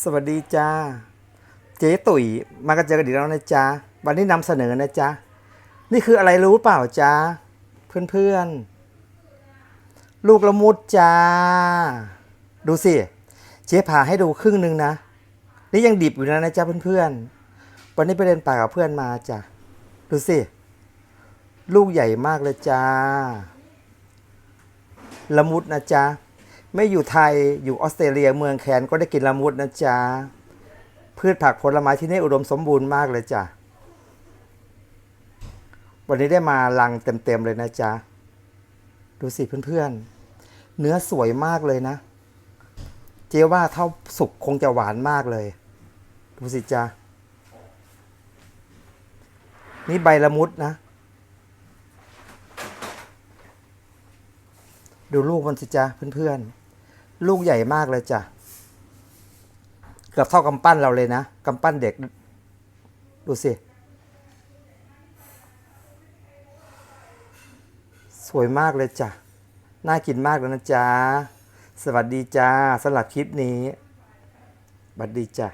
สวัสดีจ้า เจ๊ตุ๋ยมากันเจอกันอีกแล้วนะจ๊ะวันนี้นำเสนอนะจ๊ะนี่คืออะไรรู้เปล่าจ๊ะเพื่อนๆ ลูกละมุดจ้า ดูสิ เจ๊ผ่าให้ดูครึ่งหนึ่งนะ นี่ยังดิบอยู่นะนะจ๊ะเพื่อนๆ วันนี้ไปเดินป่ากับเพื่อนมาจ้ะดูสิ ลูกใหญ่มากเลยจ้า ละมุดนะจ๊ะ ไม่อยู่ไทยอยู่ออสเตรเลียเมืองแคนก็ได้กินละมุดนะจ๊ะ พืชผักผลไม้ที่นี่อุดมสมบูรณ์มากเลยจ้ะ วันนี้ได้มาลังเต็มๆเลยนะจ๊ะ ดูสิเพื่อนๆ เนื้อสวยมากเลยนะ เจ๊ว่าเท่าสุกคงจะหวานมากเลย ดูสิจ๊ะ นี่ใบละมุดนะ ดูลูกมันสิจ๊ะเพื่อนๆ ลูกใหญ่มากเลยจ้ะ เกือบเท่ากำปั้นเราเลยนะกำปั้นเด็ก ดูสิ สวยมากเลยจ้ะ น่ากินมากเลยนะจ๊ะ สวัสดีจ้าสำหรับคลิปนี้สวัสดีจ้ะ